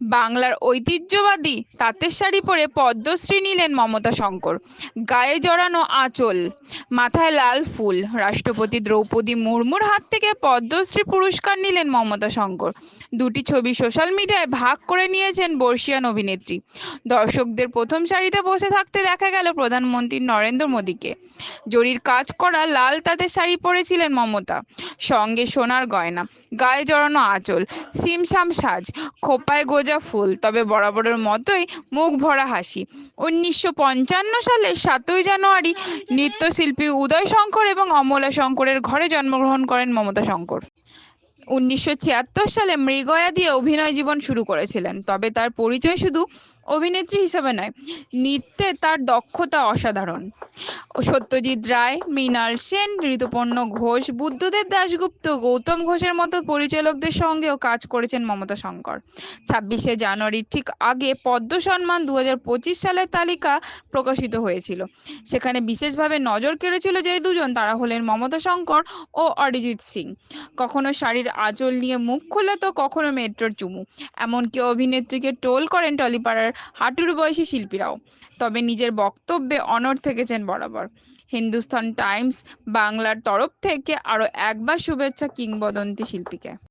বাংলার ঐতিহ্যবাদী তাঁতের শাড়ি পরে পদ্মশ্রী নিলেন মমতা শঙ্কর। গায়ে জড়ানো আঁচল, মাথায় লাল ফুল। রাষ্ট্রপতি দ্রৌপদী মুর্মুর হাত থেকে পদ্মশ্রী পুরস্কার নিলেন মমতা শঙ্কর। দুটি ছবি সোশ্যাল মিডিয়ায় ভাগ করে নিয়েছেন বর্ষিয়ান অভিনেত্রী। দর্শকদের প্রথম সারিতে বসে থাকতে দেখা গেল প্রধানমন্ত্রী নরেন্দ্র মোদীকে। জরির কাজ করা লাল তাঁতের শাড়ি পরেছিলেন মমতা। সঙ্গে সোনার গয়না, গায়ে জড়ানো আঁচল, সিমসাম সাজ, খোপায় গোজা ফুল, তবে বরাবরের মতোই মুখ ভরা হাসি। উনিশশো পঞ্চান্ন সালের সাতই জানুয়ারি নৃত্যশিল্পী উদয় শঙ্কর এবং অমলা শঙ্করের ঘরে জন্মগ্রহণ করেন মমতা শঙ্কর। উনিশশো ছিয়াত্তর সালে মৃগয়া দিয়ে অভিনয় জীবন শুরু করেছিলেন, তবে তার পরিচয় শুধু অভিনেত্রী হিসেবে নয়, নৃত্যে তার দক্ষতা অসাধারণ। সত্যজিৎ রায়, মৃণাল সেন, ঋতুপর্ণ ঘোষ, বুদ্ধদেব দাশগুপ্ত, গৌতম ঘোষের মতো পরিচালকদের সঙ্গেও কাজ করেছেন মমতা শঙ্কর। ছাব্বিশে জানুয়ারির ঠিক আগে পদ্ম সম্মান দু সালের তালিকা প্রকাশিত হয়েছিল। সেখানে বিশেষভাবে নজর কেড়েছিল যে দুজন তারা হলেন মমতা শঙ্কর ও অরিজিৎ সিং। কখনো শাড়ির আঁচল নিয়ে মুখ খোলা তো কখনো মেট্রোর চুমু। এমনকি অভিনেত্রীকে টোল করেন টলিপাড়ার হাঁটুর বয়সী শিল্পীরাও। তবে নিজের বক্তব্যে অনর থেকেছেন বরাবর। হিন্দুস্তান টাইমস বাংলার তরফ থেকে আরও একবার শুভেচ্ছা কিংবদন্তি শিল্পীকে।